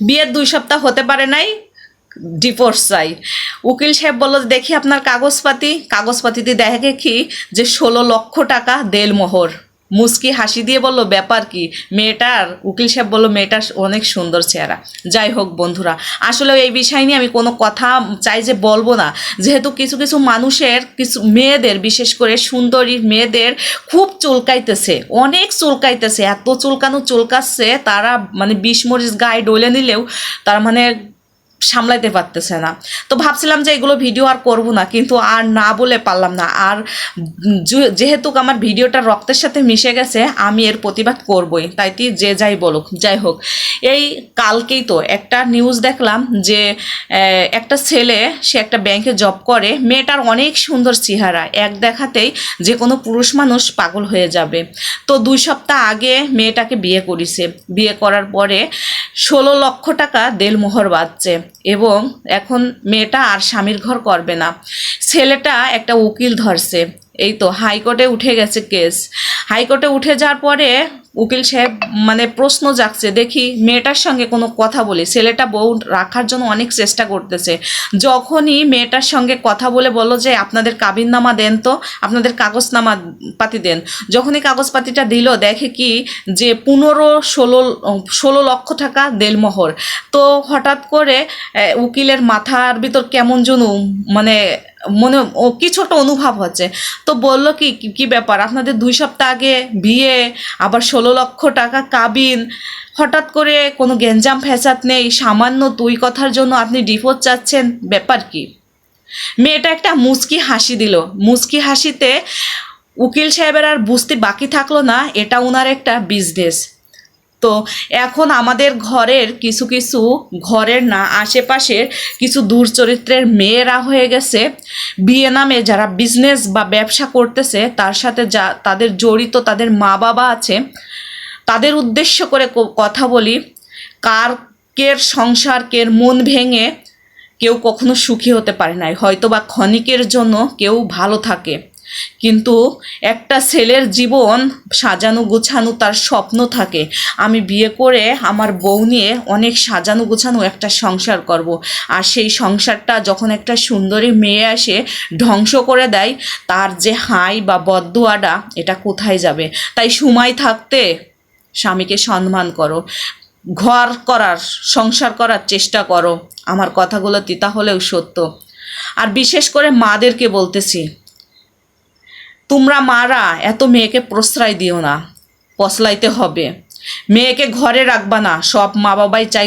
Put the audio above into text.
বিয়ের দুই সপ্তাহ হতে পারে নাই ডিভোর্স চাই। উকিল সাহেব বলল, দেখি আপনার কাগজপাতি। কাগজপাতিতে দেখে কি? যে ষোলো লক্ষ টাকা দেলমোহর। মুস্কি হাসি দিয়ে বলল, ব্যাপার কি? মেয়েটার উকিল সাহেব বলল, মেয়েটার অনেক সুন্দর চেহারা। যাই হোক বন্ধুরা, আসলে এই বিষয় নিয়ে আমি কোনো কথা চাই যে বলব না। যেহেতু কিছু কিছু মানুষের, কিছু মেয়েদের, বিশেষ করে সুন্দরী মেয়েদের খুব চুলকাইতেছে, অনেক চুলকাইতেছে। এত চুলকানো চুলকাচ্ছে, তারা মানে বিষ মরিচ গায়ে ডলে নিলেও তার মানে সামলাইতে পারতেছে না। তো ভাবছিলাম যে এগুলো ভিডিও আর করব না, কিন্তু আর না বলে পারলাম না। আর যেহেতু আমার ভিডিওটা রক্তের সাথে মিশে গেছে, আমি এর প্রতিবাদ করবই। তাই কি যে যাই বলুক, যাই হোক। এই কালকেই তো একটা নিউজ দেখলাম যে একটা ছেলে, সে একটা ব্যাংকে জব করে, মেয়েটার অনেক সুন্দর চেহারা। এক দেখাতেই যে কোনো পুরুষ মানুষ পাগল হয়ে যাবে। তো দুই সপ্তাহ আগে মেয়েটাকে বিয়ে করেছে। বিয়ে করার পরে ষোলো লক্ষ টাকা দেলমোহর বাজছে এবং এখন মেয়েটা আর স্বামীর ঘর করবে না। ছেলেটা একটা উকিল ধরছে। এই তো হাইকোর্টে উঠে গেছে কেস। হাইকোর্টে উঠে যাওয়ার পরে উকিল সাহেব মানে প্রশ্ন জাগছে, দেখি মেয়েটার সঙ্গে কোনো কথা বলি। ছেলেটা বউ রাখার জন্য অনেক চেষ্টা করতেছে। যখনই মেয়েটার সঙ্গে কথা বলে বলো যে, আপনাদের কাবিননামা দেন তো, আপনাদের কাগজনামা পাতি দেন। যখনই কাগজপাতিটা দিল, দেখে কি যে পনেরো ষোলো ষোলো লক্ষ টাকা দেলমোহর। তো হঠাৎ করে উকিলের মাথার ভিতর কেমন যেন মানে মনে, ও কিছুটা অনুভব হচ্ছে। তো বলল কি, কি- কি ব্যাপার? আপনাদের দুই সপ্তাহ আগে বিয়ে, আবার ষোলো লক্ষ টাকা কাবিন। হঠাৎ করে কোনো গেঞ্জাম ফ্যাসাদ নেই, সামান্য দুই কথার জন্য আপনি ডিভোর্স চাচ্ছেন, ব্যাপার কি? মেয়েটা একটা মুচকি হাসি দিল। মুচকি হাসিতে উকিল সাহেবের আর বুঝতে বাকি থাকল না, এটা ওনার একটা বিজনেস তো এখন আমাদের ঘরের কিছু কিছু ঘরের না, আশেপাশের কিছু দূর চরিত্রের মেয়েরা হয়ে গেছে। বিয়ে নামে যারা বিজনেস বা ব্যবসা করতেছে, তার সাথে যা, তাদের জড়িত তাদের মা বাবা আছে। তাদের উদ্দেশ্য করে কথা বলি, কার কের সংসার, কের মন ভেঙে কেউ কখনো সুখী হতে পারে নাই। হয়তো বা ক্ষণিকের জন্য কেউ ভালো থাকে। কিন্তু একটা ছেলের জীবন সাজানো গোছানো তার স্বপ্ন থাকে। আমি বিয়ে করে আমার বউ নিয়ে অনেক সাজানো গোছানো একটা সংসার করব। আর সেই সংসারটা যখন একটা সুন্দরী মেয়ে আসে ধ্বংস করে দেয়, তার যে হাই বা বদুয়াডা এটা কোথায় যাবে? তাই সময় থাকতে স্বামীকে সম্মান করো। ঘর করার, সংসার করার চেষ্টা করো। আমার কথাগুলো তিতা হলেও সত্য। আর বিশেষ করে মাদেরকে বলতেছি তোমরা মারা এত মেয়েকে প্রশ্রয় দিও না পশলাইতে হবে। মেয়েকে ঘরে রাখবা না, সব মা বাবাই চাই